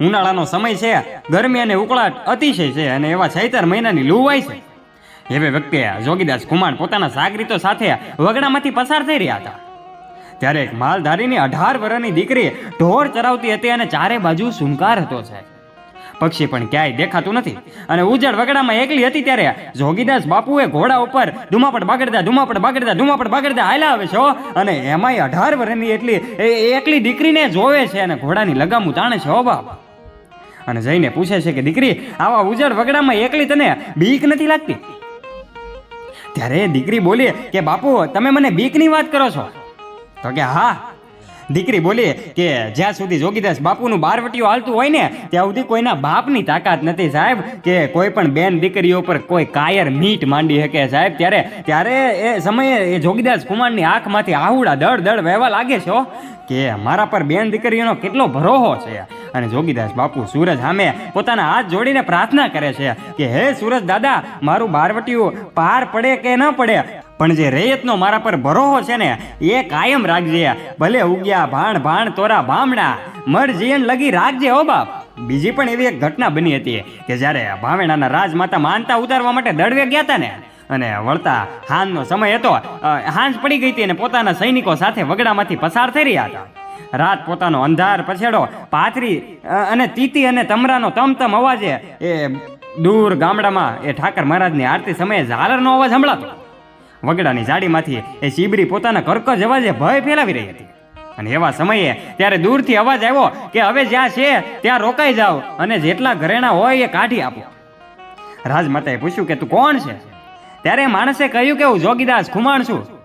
ઉનાળાનો સમય છે, ગરમી અને ઉકળાટ અતિશય છે અને એવા ચૈતર મહિનાની લૂવાય છે. એવે વ્યક્તિએ જોગીદાસ કુમાર પોતાના સાગરીતો સાથે વગડામાંથી પસાર થઈ રહ્યા હતા. ત્યારે એક માલધારીની અઢાર વર્ષની દીકરી ઢોર ચરાવતી હતી અને ચારે બાજુ સુનકાર હતો છે. પક્ષી પણ ક્યાંય દેખાતું નથી અને ઉજળ વગડામાં એકલી હતી ત્યારે જોગીદાસ બાપુએ ઘોડા ઉપર, ધુમાપડ બાગડતા ધુમાપડ બાગડતા ધુમાપડ બાગડતા, હાલ્યા આવે છે? અને એમાંય અઢાર વર્ષની એટલી એકલી દીકરીને જોવે છે અને ઘોડાની લગામું તાણે છે હો બાપ. અને જઈને પૂછે છે કે, દીકરી, આવા ઉજળ વગડામાં એકલી તને બીક નથી લાગતી? ત્યારે દીકરી બોલી કે, બાપુ, તમે મને બીકની વાત કરો છો. તો કે, હા. દીકરી બોલી કે જ્યાં સુધી જોગીદાસ બાપુનું બારવટીયું હાલતું હોય ને, ત્યાં સુધી કોઈના બાપની તાકાત નથી સાહેબ, કે કોઈ પણ બેન દીકરીઓ પર કોઈ કાયર મીટ માંડી શકે સાહેબ. ત્યારે ત્યારે એ સમયે એ જોગીદાસ કુમારની આંખમાંથી આહુડા દળ દળ વહેવા લાગે છે કે મારા પર બેન દીકરીઓનો કેટલો ભરોહો છે. અને જોગીદાસ બાપુ સૂરજ સામે પોતાના હાથ જોડીને પ્રાર્થના કરે છે કે, હે સૂરજ દાદા, મારું બારવટીયું પાર પડે કે ન પડે? પણ જે રેયતનો મારા પર ભરોહો છે ને, એ કાયમ રાખજે. ભલે ઉગ્યા ભાણ ભાણ તોરા ભામણા મર જીયન લગી રાખજે હો બાપ. બીજી પણ એવી એક ઘટના બની હતી કે જ્યારે ભાવેણાના રાજમાતા માનતા ઉતારવા માટે દળવે ગયા હતા ને, અને વળતા હાંજનો સમય હતો હાંજ પડી ગઈ હતી અને પોતાના સૈનિકો સાથે વગડામાંથી પસાર થઈ રહ્યા હતા. રાત પોતાનો અંધાર પછેડો, પાથરી અને તીતી અને તમરાનો તમતમ અવાજે એ દૂર ગામડામાં એ ઠાકર મહારાજની આરતી સમયે ઝાલરનો અવાજ સંભળાતો. વગડાની જાડીમાંથી એ ચીબરી પોતાના કર્કજ અવાજે ભય ફેલાવી રહી હતી. અને એવા સમયે ત્યારે દૂરથી અવાજ આવ્યો કે હવે જ્યાં છે, ત્યાં રોકાઈ જાઓ અને જેટલા ઘરેણા હોય એ કાઢી આપો. રાજમાતાએ પૂછ્યું કે, તું કોણ છે? ત્યારે માણસે કહ્યું કે, હું જોગીદાસ ખુમાણ છું.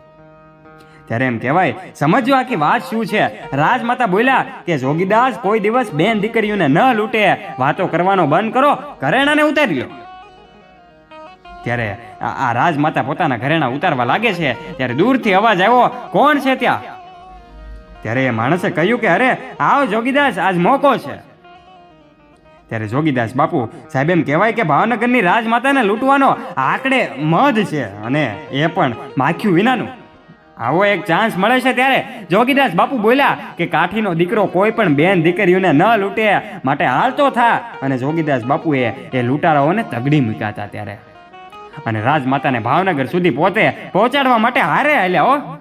ત્યારે એમ કહેવાય સમજવા આખી વાત શું છે? રાજમાતા બોલ્યા કે, જોગીદાસ કોઈ દિવસ બેન દીકરીઓને ન લૂંટે. વાતો કરવાનો બંધ કરો, ઘરેણાને ઉતારી લો. ત્યારે આ રાજમાતા પોતાના ઘરેણા ઉતારવા લાગે છે. ત્યારે દૂરથી અવાજ આવ્યો, કોણ છે ત્યાં? ત્યારે એ માણસે કહ્યું કે, અરે, આવ જોગીદાસ, આજ મોકો છે. ત્યારે જોગીદાસ બાપુ, સાહેબ, એમ કહેવાય કે ભાવનગરની રાજમાતાને લૂંટવાનો આંકડે મધ છે અને એ પણ માખ્યું વિનાનું. આવો એક ચાન્સ મળે છે ત્યારે જોગીદાસ બાપુ બોલ્યા કે, કાઠીનો દીકરો કોઈ પણ બેન દીકરીઓને ન લૂંટે, માટે હાલતો થા. અને જોગીદાસ બાપુએ એ લૂંટારાઓને તગડી મૂક્યા હતા ત્યારે. અને રાજમાતાને ભાવનગર સુધી પોતે પહોંચાડવા માટે હારે હાલ્યા હો.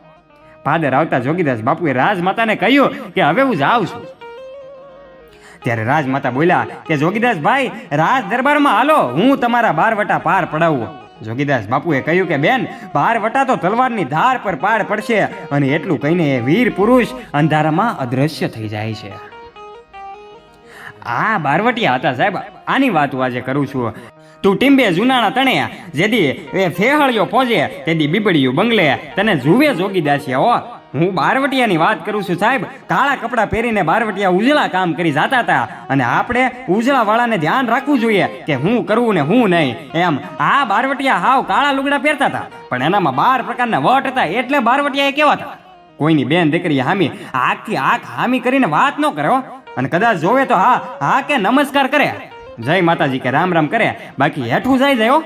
પાદર આવતા જોગીદાસ બાપુએ રાજમાતાને કહ્યું કે હવે હું જાઉં છું. ત્યારે રાજમાતા બોલ્યા કે જોગીદાસ ભાઈ, રાજ દરબારમાં હાલો, હું તમારા બારવટા પાર પડાવું. જોગીદાસ બાપુએ કહ્યું કે બેન, બારવટા તો તલવારની ધાર પર પાર પડશે અને એટલું કહીને એ વીર પુરુષ અંધારામાં અદ્રશ્ય થઈ જાય છે. આ બારવટિયા હતા સાહેબ, આની વાત હું આજે કરું છું. તું ટીંબે જુનાણા તણે જેદી એ ફેહળિયો પહોંચે તેદી બીબડિયું બંગલે તને જુએ જોગીદાસિયા હો. હું બારવટિયાની વાત કરું છું, સાહેબ. કાળા કપડાં પહેરીને બારવટિયા ઉજળા કામ કરી જાતા હતા. અને આપણે ઉજળાવાળાને ધ્યાન રાખવું જોઈએ કે હું કરવું ને હું નહીં. એમ, આ બારવટિયા હાવ કાળા લુગડા પહેરતા હતા. પણ એનામાં બાર પ્રકારના વટ હતા એટલે બારવટિયા એ કેવા હતા કોઈની બેન દીકરી હામી આખથી આંખ હામી કરીને વાત ન કરો અને કદાચ જોવે તો હા હા કે નમસ્કાર કરે. જય માતાજી કે રામ રામ કરે. બાકી હેઠું જાય જાય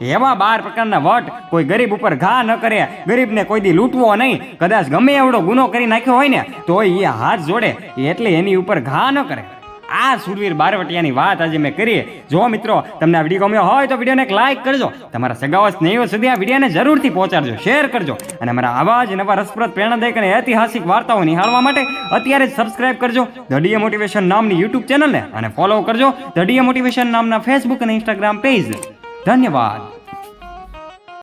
એવા બાર પ્રકારના વટ કોઈ ગરીબ ઉપર ઘા ન કરે. ગરીબને કોઈ દી લૂંટવો નહીં. કદાચ ગમે એવડો ગુનો કરી નાખ્યો હોય ને તો એ હાથ જોડે. એટલે એની ઉપર ઘા ન કરે. આ સુરવીર બારવટિયાની વાત આજે મેં કરી. જો મિત્રો, તમને આ વીડિયો ગમ્યો હોય તો વિડીયોને એક લાઇક કરજો. તમારા સગાઓ સ્નેહીઓ સુધી આ વિડીયોને જરૂરથી પહોંચાડજો. શેર કરજો. અને અમારા આવા જ નવા રસપ્રદ પ્રેરણાદાયક અને ઐતિહાસિક વાર્તાઓ નિહાળવા માટે અત્યારે જ સબસ્ક્રાઇબ કરજો. ધ મોટિવેશન નામની યુટ્યુબ ચેનલને અને ફોલો કરજો. ધ મોટિવેશન નામના ફેસબુક અને ઇન્સ્ટાગ્રામ પેજ ધન્યવાદ.